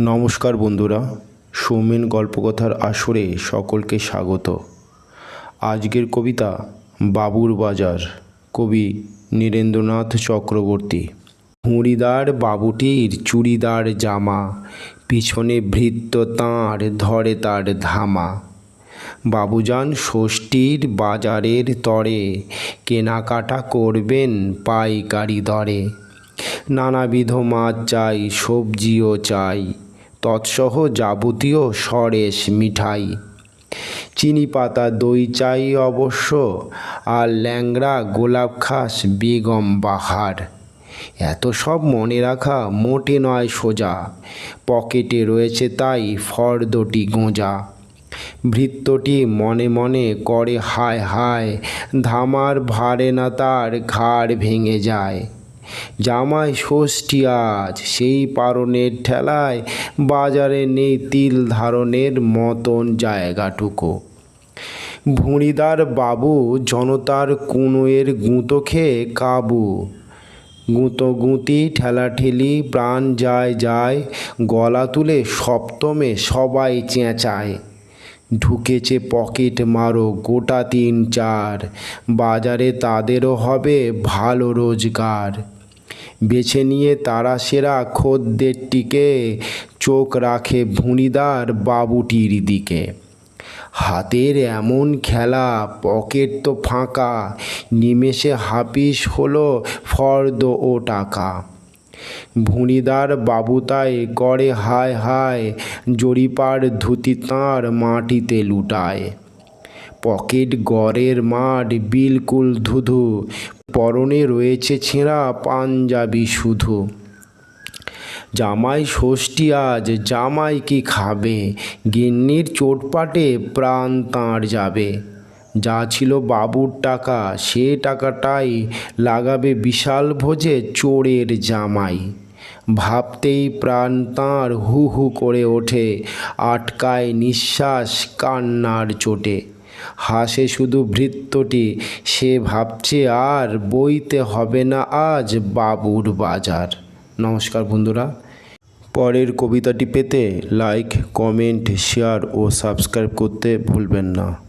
নমস্কার বন্ধুরা, সৌমেন গল্পকথার আসরে সকলকে স্বাগত। আজকের কবিতা বাবুর বাজার, কবি নীরেন্দ্রনাথ চক্রবর্তী। হুঁড়িদার বাবুটির চুড়িদার জামা, পিছনে ভৃত্য তাঁর ধরে তার ধামা। বাবুজান ষষ্ঠীর বাজারের তরে, কেনাকাটা করবেন পাইকারি দরে। নানাবিধ মাছ চাই, সবজিও চাই তৎসহ যাবতীয় সরেশ মিঠাই। চিনি পাতা দই চাই অবশ্য, আর ল্যাংড়া গোলাপ খাস বেগম বাহার। এত সব মনে রাখা মোটে নয় সোজা, পকেটে রয়েছে তাই ফর্দটি গোঁজা। ভৃত্যটি মনে মনে করে হায় হায়, ধামার ভারে না তার ঘাড় ভেঙে যায়। জামাই ষষ্ঠী আজ। সেই পারণের ঠেলায় বাজারে নেই তিল ধারণের মতন জায়গাটুকু। ভুঁড়িদার বাবু জনতার কুনোয়ের গুঁতো খেয়ে কাবু। গুঁতো গুঁতি ঠেলাঠেলি প্রাণ যায় যায়, গলা তুলে সপ্তমে সবাই চেঁচায়। ঢুকেছে পকেট মারো গোটা তিন চার। বাজারে তাদেরও হবে ভালো রোজগার। বেছে নিয়ে তারা সেরা খদ্দেরটিকে চোখ রাখে ভুঁড়িদার বাবুটির দিকে। হাতের এমন খেলা, পকেট তো ফাঁকা। নিমেষে হাপিস হলো ফর্দ ও টাকা। ভুঁড়িদার বাবু তাই করে হায় হায়, জরিপার ধুতি তাঁর মাটিতে লুটায়। পকেট গড়ের মাঠ বিলকুল ধুধু, পরনে রয়েছে ছেঁড়া পাঞ্জাবি শুধু। জামাই ষষ্ঠী আজ, জামাই কি খাবে? গিন্নির চোটপাটে প্রাণ তাঁর যাবে। যা ছিল বাবুর টাকা, সে টাকাটাই লাগাবে বিশাল ভোজে চোরের জামাই। ভাবতেই প্রাণ তাঁর হু হু করে ওঠে, আটকায় নিঃশ্বাস কান্নার চোটে। হাসে শুধু ভৃত্যটি, সে ভাবছে আর বইতে হবে না আজ বাবুর বাজার। নমস্কার বন্ধুরা। পরের কবিতাটি পেতে লাইক কমেন্ট শেয়ার ও সাবস্ক্রাইব করতে ভুলবেন না।